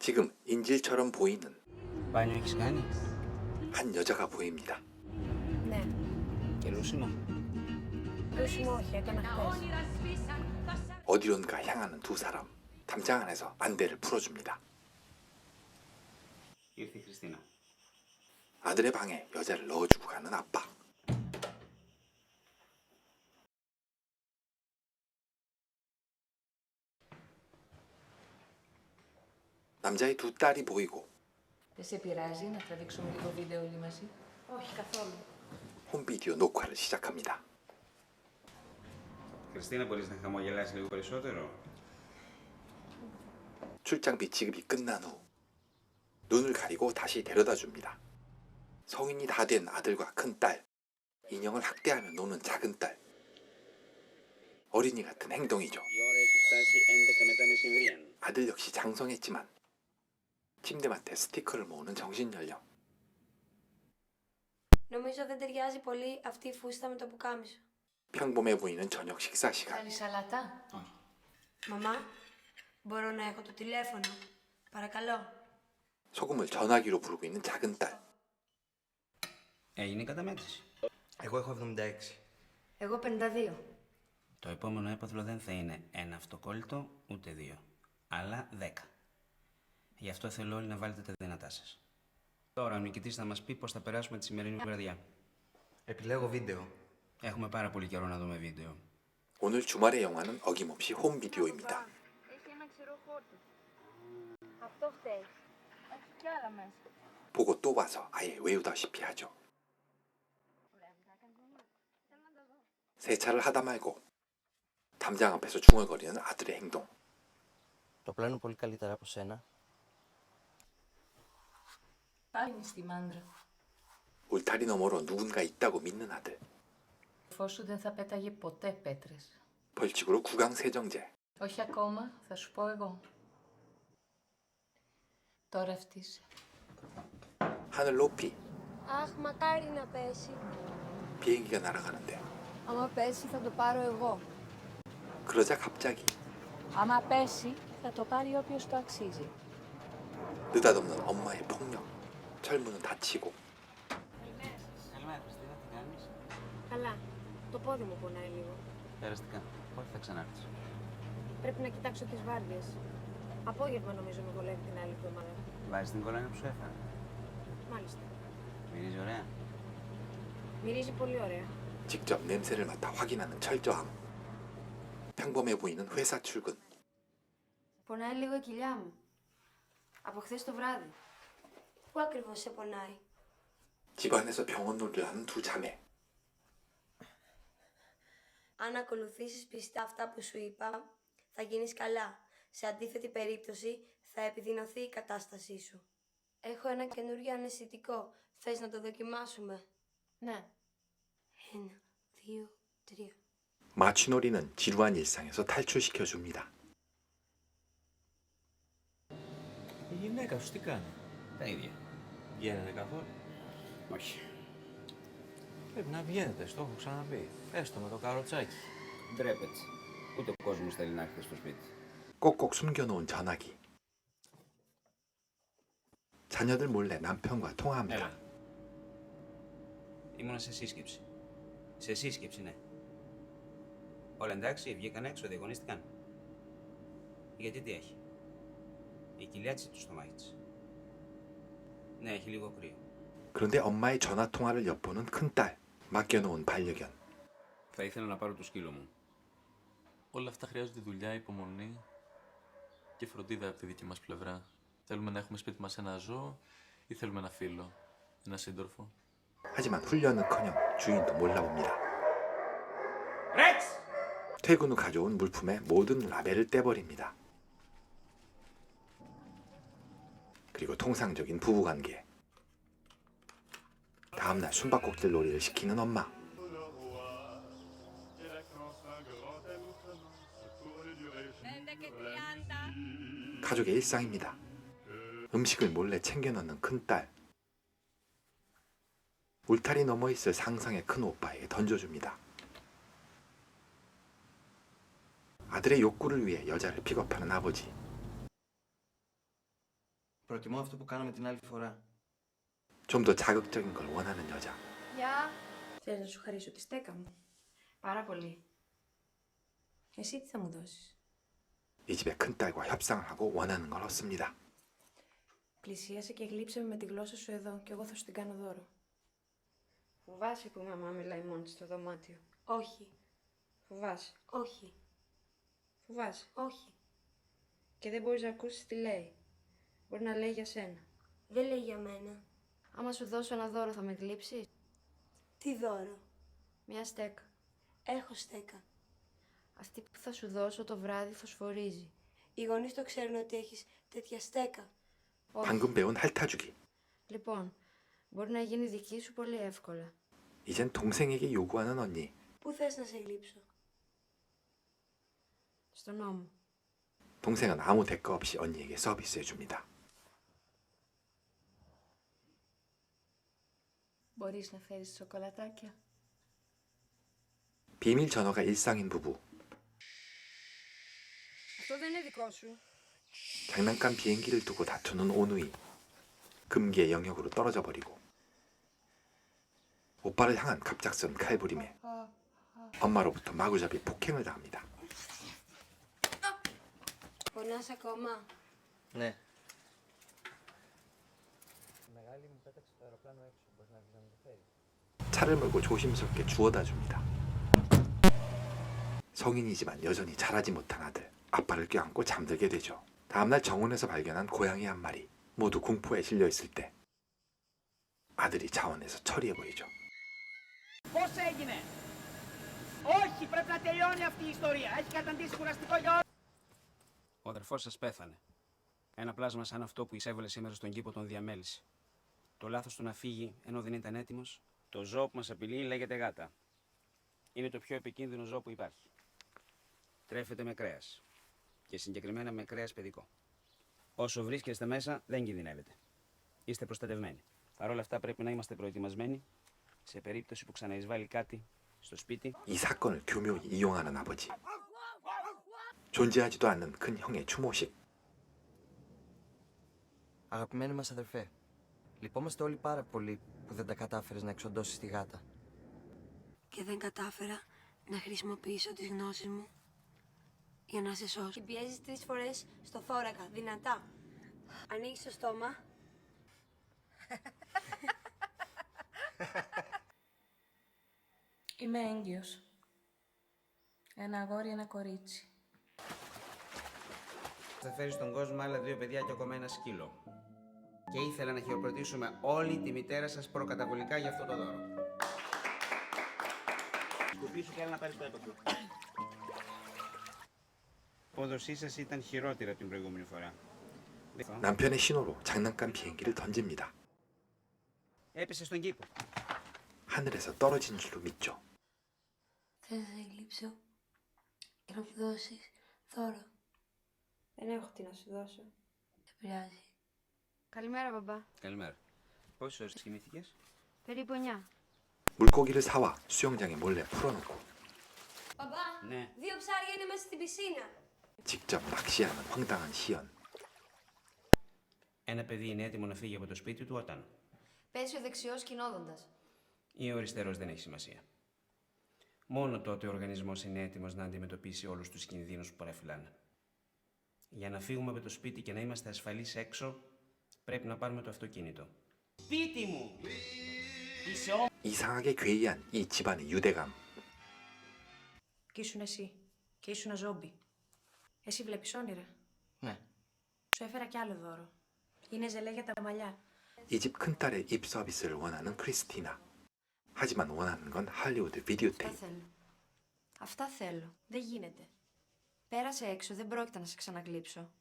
지금 인질처럼 보이는 한 여자가 보입니다. 네. 어디론가 향하는 두 사람. 담장 안에서 안대를 풀어줍니다. 아들의 방에 여자를 넣어주고 가는 아빠. 남자의 두 딸이 보이고 Δεν σε πειράζει να τραβήξουμε λίγο βίντεο όλοι μαζί. Όχι καθόλου. 홈비디오 녹화를 시작합니다. Χριστίνα, μπορείς να χαμογελάσεις λίγο περισσότερο. 출장비 지급이 끝난 후 눈을 가리고 다시 데려다 줍니다. 성인이 다 된 아들과 큰 딸, 인형을 학대하며 노는 작은 딸. 어린이 같은 행동이죠. Η ώρα έχει φτάσει 11 μετά μεσημβρίαν. 아들 역시 장성했지만 침대맡에 스티커를 모으는 정신연령. Νομίζω δεν ταιριάζει πολύ αυτή η φούστα με το πουκάμισο. 평범해 보이는 저녁 식사 시간. Θέλει σαλάτα. Όχι. Μαμά, μπορώ να έχω το τηλέφωνο. Παρακαλώ. 소금을 전화기로 부르고 있는 작은 딸. Έγινε η καταμέτρηση. Εγώ έχω 76. Εγώ 52. Το επόμενο έπαθλο δεν θα είναι ένα αυτοκόλλητο, ούτε δύο, αλλά δέκα. Γι' αυτό θέλω όλοι να βάλετε τα δυνατά σας. Τώρα ο νικητής θα μας πει πώς θα περάσουμε τη σημερινή βραδιά. Επιλέγω βίντεο. Έχουμε πάρα πολύ καιρό να δούμε βίντεο. 오늘 주말의 영화는 어김없이 홈비디오입니다. Έχει ένα ξηρό χόρτο. Αυτό φταίει. Έχει κι άλλα μέσα. 보고 또 봐서 아예 외우다시피 하죠. 세차를 하다 말고 담장 앞에서 중얼거리는 아들의 행동. Το πλάνο πολύ καλύτερα από σένα. Πάλι στη μάντρα. 울타리 너머로 누군가 있다고 믿는 아들. Φως σου δεν θα πέταγε ποτέ πέτρες. 벌칙으로 구강 세정제. Όχι ακόμα, θα σου πω εγώ. Τώρα αυτής. 하늘 높이 Αχ, μακάρι να πέσει. 비행기가 날아가는데 Άμα πέσει θα το πάρω εγώ. 그러자 갑자기 Άμα πέσει θα το πάρει όποιος το αξίζει. 느닷없는 엄마의 폭력. 철문은 닫히고 Καλημέρα Χριστίνα, τι κάνεις. Καλά. Το πόδι μου πονάει λίγο. Περαστικά. Πότε θα ξανάρθεις. Πρέπει να κοιτάξω τις βάρδιες. Απόγευμα νομίζω με βολεύει την άλλη εβδομάδα. Βάζεις την κολόνια που σου έφερα. Μάλιστα. Μυρίζει ωραία. Μυρίζει πολύ ωραία. 직접 냄새를 맡아 확인하는 철저함. 평범해 보이는 회사 출근. Πονάει λίγο η κοιλιά μου. Από χθε το βράδυ. Πού ακριβώς σε πονάει. 집안에서 병원 놀이를 하는 두 자매. Αν ακολουθήσεις πιστά αυτά που σου είπα, θα γίνεις καλά. Σε αντίθετη περίπτωση, θα επιδεινωθεί η κατάστασή σου. Έχω ένα καινούριο αναισθητικό. Θες να το δοκιμάσουμε. Ναι. Ένα, δύο, τρία. 마취놀이는 지루한 일상에서 탈출시켜 줍니다. Η γυναίκα σου τι κάνει. Τα ίδια. Βγαίνετε καθόλου. Όχι. Πρέπει να βγαίνετε, στο έχω ξαναπεί. Έστω με το καροτσάκι. Ντρέπεται. Ούτε ο κόσμος θέλει να έρθει στο σπίτι. 꼭꼭 숨겨놓은 전화기. 자녀들 몰래 남편과 통화합니다. Έλα. Ήμουνα σε σύσκεψη. Σε σύσκεψη, ναι. Όλα εντάξει, βγήκαν έξω, διαγωνίστηκαν. Γιατί τι έχει. Η κοιλιά της ή το στομάχι της. Ναι, έχει λίγο κρύο. 그런데 엄마의 전화 통화를 엿보는 큰딸. 맡겨놓은 반려견. Θα ήθελα να πάρω το σκύλο μου. Όλα αυτά χρειάζονται δουλειά, υπομονή και φροντίδα από τη δική μας πλευρά. Θέλουμε να έχουμε σπίτι μας ένα ζώο ή θέλουμε ένα φίλο, ένα σύντροφο. 하지만 훈련은커녕 주인도 몰라옵니다. 퇴근 후 가져온 물품에 모든 라벨을 떼버립니다. 그리고 통상적인 부부관계. 다음날 숨바꼭질 놀이를 시키는 엄마. 가족의 일상입니다. 음식을 몰래 챙겨 넣는 큰딸. 울타리 넘어 있을 상상의 큰 오빠에게 던져줍니다. 아들의 욕구를 위해 여자를 픽업하는 아버지. Προτιμώ αυτό που κάναμε την άλλη φορά. 좀 더 자극적인 걸 원하는 여자. Γεια. Θες να σου χαρίσω τη στέκα μου. Πάρα πολύ. Εσύ τι θα μου δώσεις. 이 집의 큰딸과 협상을 하고 원하는 걸 얻습니다. Πλησίασε και γλύψε με με τη γλώσσα σου εδώ και εγώ θα σου την κάνω δώρο. Φοβάσαι που η μαμά μιλάει μόνη στο δωμάτιο. Όχι, Φοβάσαι. όχι, Φοβάσαι. όχι. Και δεν μπορείς να ακούσεις τι λέει. Μπορεί να λέει για σένα. Δεν λέει για μένα. Άμα σου δώσω ένα δώρο θα με γλύψεις. Τι δώρο. Μια στέκα. Έχω στέκα. Αυτή που θα σου δώσω το βράδυ φωσφορίζει. Οι γονείς το ξέρουν ότι έχεις τέτοια στέκα. Όχι. 방금 배운 핥아주기. Λοιπόν, μπορεί να γίνει δική σου πολύ εύκολα. 이젠 동생에게 요구하는 언니. Πού θες να σε γλύψω. Στον νόμο. 동생은 아무 대가 없이 언니에게 서비스해 줍니다. 어리시나 페리스 초콜라타키야. 비밀 전화가 일상인 부부. 장난감 비행기를 두고 다투는 오누이. 금기의 영역으로 떨어져 버리고. 오빠를 향한 갑작스런 칼부림에 엄마로부터 마구잡이 폭행을 당합니다. 네. 차를 몰고 조심스럽게 주워다 줍니다. 성인이지만 여전히 자라지 못한 아들. 아빠를 껴안고 잠들게 되죠. 다음날 정원에서 발견한 고양이 한 마리. 모두 공포에 실려 있을 때 아들이 자원에서 처리해버리죠. Πώς έγινε! Όχι, πρέπει να τελειώνει αυτή η ιστορία. Έχει καταντήσει κουραστικό για όλους. Ο αδερφό σα πέθανε. Ένα πλάσμα σαν αυτό που εισέβαλε σήμερα στον κήπο τον διαμέλυσε. Το λάθο του να φύγει ενώ δεν ήταν έτοιμο, το ζώο που μα απειλεί λέγεται γάτα. Είναι το πιο επικίνδυνο ζώο που υπάρχει. Τρέφεται με κρέα. Και συγκεκριμένα με κρέα παιδικό. Όσο βρίσκεστε μέσα, δεν κινδυνεύετε. Είστε προστατευμένοι. Παρ' όλα αυτά, πρέπει να είμαστε προετοιμασμένοι σε περίπτωση που ξαναεισβάλλει κάτι στο σπίτι 이 사건을 교묘히 이용하는 아버지. 존재하지도 않는 큰 형의 추모식. Αγαπημένοι μας αδερφέ, λυπόμαστε όλοι πάρα πολύ που δεν τα κατάφερες να εξοντώσεις τη γάτα. Και δεν κατάφερα να χρησιμοποιήσω τις γνώσεις μου για να σε σώσω. Την πιέζεις τρεις φορές στο θώρακα, δυνατά. Ανοίγεις το στόμα. Είμαι έγκυος. Ένα αγόρι, ένα κορίτσι. Θα φέρεις στον κόσμο άλλα δύο παιδιά και ακόμα ένα σκύλο Και ήθελα να χειροκροτήσουμε όλη τη μητέρα σας προκαταβολικά για αυτό το δώρο. Σκουπίσου και έλα να πάρεις το έπακρο. Η πόδοσή σας ήταν χειρότερη από την προηγούμενη φορά. 남편의 신호로 장난감 비행기를 던집니다. Έπεσε στον κήπο. 하늘에서 떨어진 줄로 믿죠. Θες να σε γλύψω και να μου δώσεις δώρο. Δεν έχω τι να σου δώσω. Δεν πειράζει. Καλημέρα, μπαμπά. Καλημέρα. Πόσες ώρες κοιμήθηκες? Περίπου 9. 물고기를 사와 수영장에 몰래 풀어놓고 Παπά, Ναι. δύο ψάρια είναι μέσα στην πισίνα. 직접 낚시하는 황당한 시연. Ένα παιδί είναι έτοιμο να φύγει από το σπίτι του όταν. Πέσει ο δεξιός κινόδοντας. Ή ο αριστερός δεν έχει σημασία. Μόνο τότε ο οργανισμός είναι έτοιμος να αντιμετωπίσει όλους τους κινδύνους που παραφυλάνε. Για να φύγουμε από το σπίτι και να είμαστε ασφαλείς έξω, πρέπει να πάρουμε το αυτοκίνητο. Σπίτι μου! Είσαι όμορφος. 이상하게 괴이한 이 집안의 유대감. Κι ήσουν εσύ. Και ήσουν ζόμπι. Εσύ βλέπεις όνειρα. Ναι. Σου έφερα κι άλλο δώρο. Είναι ζελέ για τα μαλλιά. 이 집 큰딸의 입 서비스를 원하는 크리스티나. 하지만 원하는 건 할리우드 Αυτά 비디오 테이프. θέλω. Αυτά θέλω. Δεν γίνεται. Πέρασε έξω, δεν πρόκειται να σε ξαναγλύψω.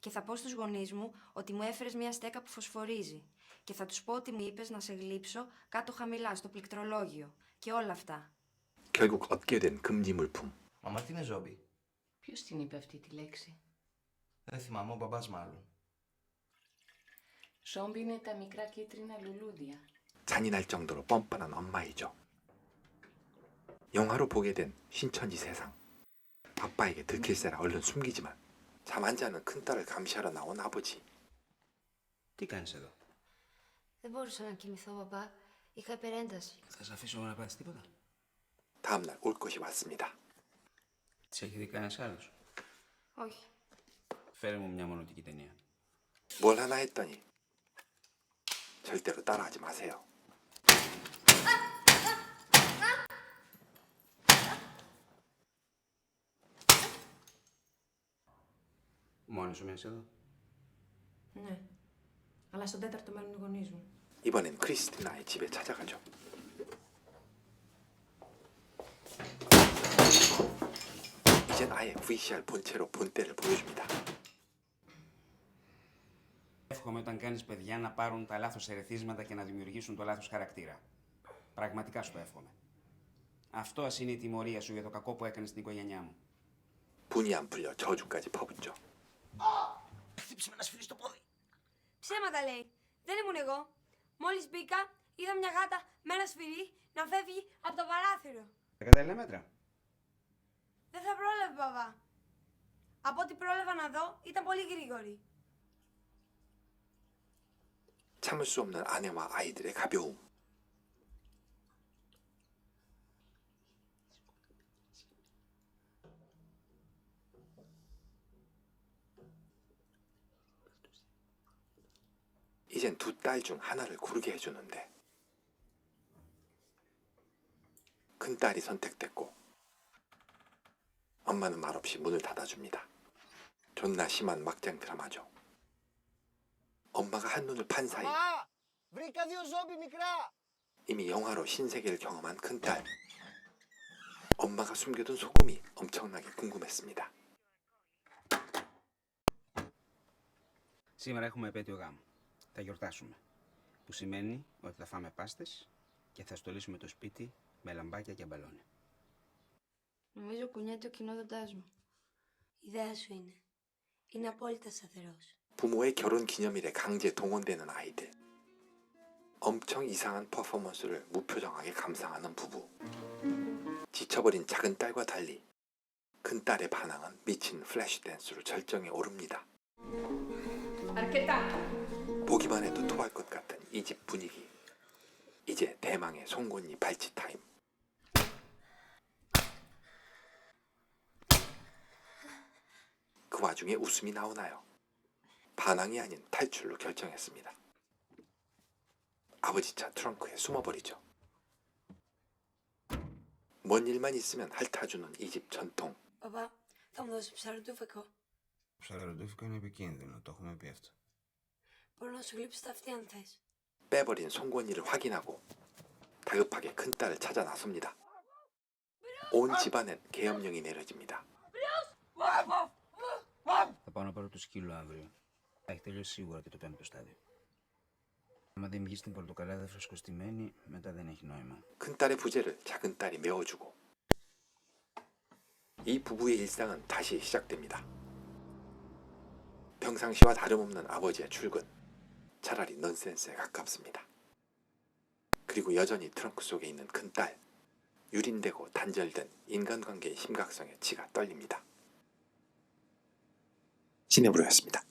Και θα πω στους γονείς μου ότι μου έφερες μια στέκα που φωσφορίζει. Και θα τους πω ότι μου είπες να σε γλύψω κάτω χαμηλά, στο πληκτρολόγιο. Και όλα αυτά. 결국 얻게 된 금지 물품. Μαμά τι είναι ζόμπι. Ποιος την είπε αυτή τη λέξη. Δεν θυμάμαι, ο μπαμπάς μάλλον. Ζόμπι είναι τα μικρά κίτρινα λουλούδια. 잔인할 정도로 뻔뻔한 엄마이죠. 영화로 보게 된 신천지 세상. 아빠에게 들킬세라 얼른 숨기지만 잠 안 자는 큰딸을 감시하러 나온 아버지. Τι κάνεις εδώ. Δεν μπορούσα να κοιμηθώ, μπαμπά. Είχα υπερένταση. Θα σε αφήσω να πάθεις τίποτα. 다음날 올 것이 왔습니다. Της έχει δει κανένας άλλος. Όχι. Φέρε μου μια μονοτική ταινία. 뭘 하나 했더니 절대로 따라하지 마세요. Μόνη σου μένεις εδώ. Ναι. Αλλά στον τέταρτο μένουν οι γονείς μου. 이번엔 크리스티나의 집에 찾아가죠. 이젠 아예 VCR 본체로 본때를 보여줍니다. Εύχομαι όταν κάνεις παιδιά να πάρουν τα λάθος ερεθίσματα και να δημιουργήσουν το λάθος χαρακτήρα. Πραγματικά σου το εύχομαι. Αυτό ας είναι η τιμωρία σου για το κακό που έκανες στην οικογένειά μου. 분이 안 풀려 저주까지 퍼붓죠. Ψέματα λέει. Δεν ήμουν εγώ. Μόλις μπήκα, είδα μια γάτα με ένα σφυρί να φεύγει από το παράθυρο. Τα κατάλληλα μέτρα. Δεν θα πρόλαβε, μπαμπά. Από ό,τι πρόλαβα να δω, ήταν πολύ γρήγορη. 참을 수 없는 아내와 아이들의 가벼움. 이젠 두 딸 중 하나를 고르게 해주는데 큰 딸이 선택됐고 엄마는 말없이 문을 닫아줍니다. 존나 심한 막장 드라마죠. 엄마가 한눈을 판 사이 βρήκα δύο ζόμπι μικρά. 이미 영화로 신세계를 경험한 큰딸. 엄마가 숨겨둔 소금이 엄청나게 궁금했습니다. Σήμερα έχουμε επέτειο γάμου. Θα γιορτάσουμε. Που σημαίνει ότι θα φάμε πάστες και θα στολίσουμε το σπίτι με λαμπάκια και μπαλόνια. Νομίζω κουνιέται ο κοινόδοντάς μου. Η ιδέα σου είναι. Είναι απόλυτα σταθερός. 부모의 결혼 기념일에 강제 동원되는 아이들. 엄청 이상한 퍼포먼스를 무표정하게 감상하는 부부. 지쳐버린 작은 딸과 달리 큰 딸의 반항은 미친 플래시 댄스로 절정에 오릅니다. Αρκετά. 보기만 해도 토할 것 같은 이 집 분위기. 이제 대망의 송곳니 발치 타임. 그 와중에 웃음이 나오나요? 반항이 아닌 탈출로 결정했습니다. 아버지 차 트렁크에 숨어버리죠. 뭔 일만 있으면 핥아주는 이 집 전통. Παπά, θα μου δώσει ψαροτούφεκο. Ψαροντούφικο είναι επικίνδυνο, το έχουμε πει αυτό. Μπορώ να σου γλύψω τα αυτιά αν θες. 빼버린 송곳니를 확인하고 다급하게 큰딸을 찾아 나섭니다. 온 집안엔 계엄령이 내려집니다. Θα πάω να πάρω το σκύλο αύριο. Θα έχει τελειώσει σίγουρα και το πέμπτο στάδιο. Αν δεν βγει στην πορτοκαλάδα φρεσκοστημένη, μετά δεν έχει νόημα. 큰딸의 부재를 작은 딸이 메워주고 이 부부의 일상은 다시 시작됩니다. 평상시와 다름없는 아버지의 출근 차라리 넌센스에 가깝습니다. 그리고 여전히 트렁크 속에 있는 큰딸 유린되고 단절된 인간관계의 심각성에 치가 떨립니다. 시네브로였습니다.